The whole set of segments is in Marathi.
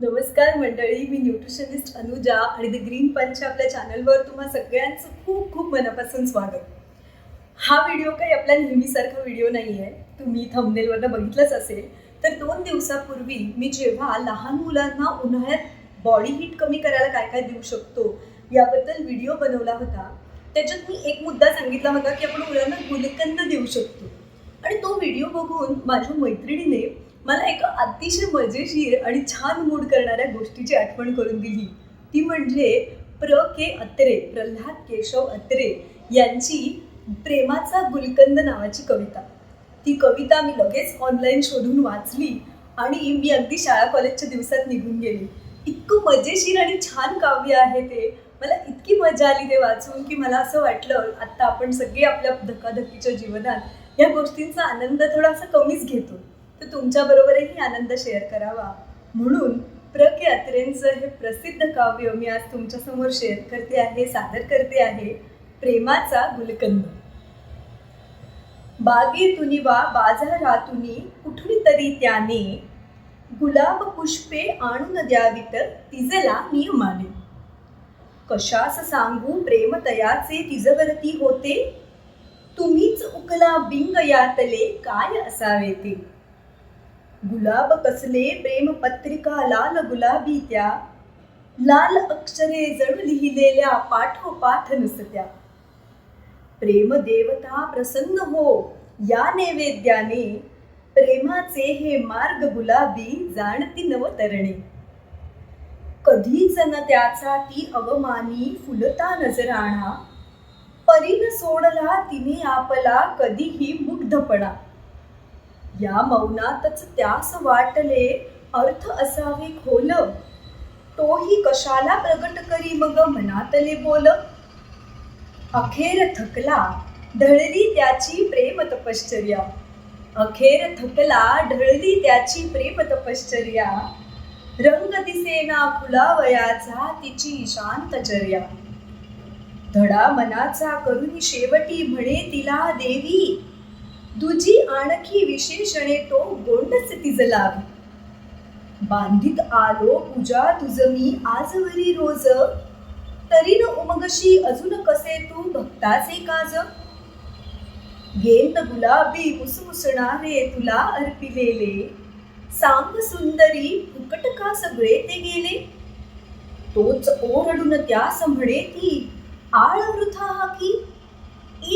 नमस्कार मंडळी मी न्यूट्रिशनिस्ट अनुजा आणि द ग्रीन पंच आपल्या चॅनलवर तुम्हा सगळ्यांचं खूप खूप मनापासून स्वागत. हा व्हिडिओ काही आपला नेहमीसारखा व्हिडिओ नाही आहे तुम्ही थंबनेलवरनं बघितलंच असेल. तर दोन दिवसापूर्वी मी जेव्हा लहान मुलांना उन्हाळ्यात बॉडी हीट कमी करायला काय काय देऊ शकतो याबद्दल व्हिडिओ बनवला होता. त्याच्यात मी एक मुद्दा सांगितला होता की आपण मुलांना गुलकंद देऊ शकतो. आणि तो व्हिडिओ बघून माझ्या मैत्रिणीने मला एका अतिशय मजेशीर आणि छान मूड करणाऱ्या गोष्टीची आठवण करून दिली. ती म्हणजे प्र. के. अत्रे प्रल्हाद केशव अत्रे यांची प्रेमाचा गुलकंद नावाची कविता. ती कविता मी लगेच ऑनलाईन शोधून वाचली आणि मी अगदी शाळा कॉलेजच्या दिवसात निघून गेली. इतकं मजेशीर आणि छान काव्य आहे ते. मला इतकी मजा आली ते वाचून की मला असं वाटलं आत्ता आपण सगळे आपल्या धकाधकीच्या जीवनात या गोष्टींचा आनंद थोडासा कमीच घेतो. तर तुमच्याबरोबरही आनंद शेअर करावा. म्हणून प्र के अत्रेंचं हे प्रसिद्ध काव्य मी आज तुमच्यासमोर शेअर करते आहे सादर करते आहे प्रेमाचा गुलकंद. बागेतुनी वा बाजारातुनी कुठून तरी त्याने गुलाब पुष्पे आणून द्यावीत तिजला माने कशास सांगू प्रेमतयाचे तिजवरती होते? तुम्हीच उकला बिंग यातले काय असावे ते? गुलाब कसले प्रेमपत्रिका लाल गुलाबी त्या लाल अक्षरे जणू लिहिलेल्या पाठोपाठ नुसत्या प्रेम देवता प्रसन्न हो या नैवेद्याने प्रेमाचे हे मार्ग गुलाबी जाणती नवतरणे कधीच न त्याचा ती अवमानी फुलता नजराणा परीन सोडला तिने आपला कधीही मुग्धपणा या मौनातच त्यास वाटले अर्थ असावे खोल. तोही कशाला प्रगट करी मग मनातले बोल? अखेर थकला ढळली त्याची प्रेम तपश्चर्या. अखेर थकला ढळली त्याची प्रेम तपश्चर्या. रंग दिसेना फुलावयाचा तिची शांतचर्या धडा मनाचा करून शेवटी म्हणे तिला देवी तुझी आणखी विशेषणे तो गोंडच तिजलावी बांधित आलो पूजा तुझ मी आजवरी रोज. तरी न उमगशी अजून कसे तू भक्ताचे काज? गेंद गुलाबी मुसमुसणारे तुला अर्पिलेले. सांग सुंदरी फुकट का सगळे ते गेले? तोच ओरडून त्यास म्हणे ती आळ वृथा हा की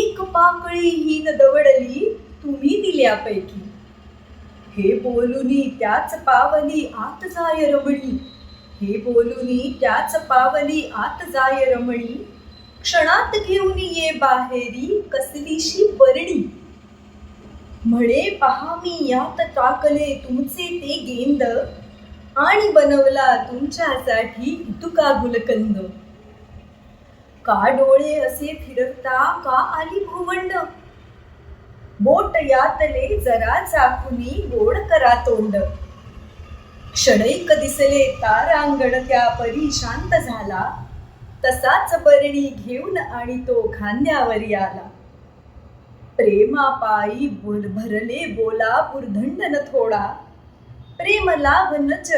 एक पाकळी ही न दवडली तुम्ही दिल्यापैकी. हे बोलुनी त्याच पावली आत जाय रमणी. हे बोलुनी त्याच पावली आत जाय रमणी. क्षणात घेऊन ये बाहेरी कसलीशी बरणी. म्हणे पहा मी यात टाकले तुमचे ते गेंद. आणि बनवला तुमच्यासाठी तुका गुलकंद. का डोळे असे फिरवता? का आली भुवंड? बोट यातले जरा चाकुनी गोड करा तोंड. क्षणैक दिसले तारांगण त्या परी शांत झाला. तसाच बरणी घेऊन आणि तो खांद्यावरी आला. प्रेमापायी बोल भरले बोला पुरधंडन थोडा. प्रेम लाभनच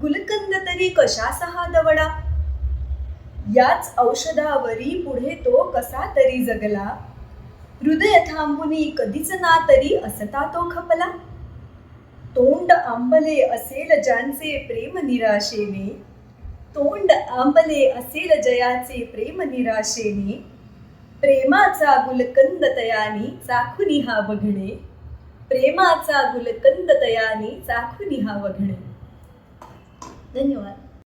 गुलकंद तरी कशा सहा दवडा. याच औषधावरी पुढे तो कसा तरी जगला. हृदय थांबुनी कधीच ना तरी असता तो खपला. तोंड आंबले असेल ज्यांचे प्रेम निराशेने. तोंड आंबले असेल जयाचे प्रेम निराशेने. प्रेमाचा गुलकंद तयानी चाखुनी हा बघणे प्रेमाचा गुलकंद तयानी चाखुनी हा बघणे धन्यवाद.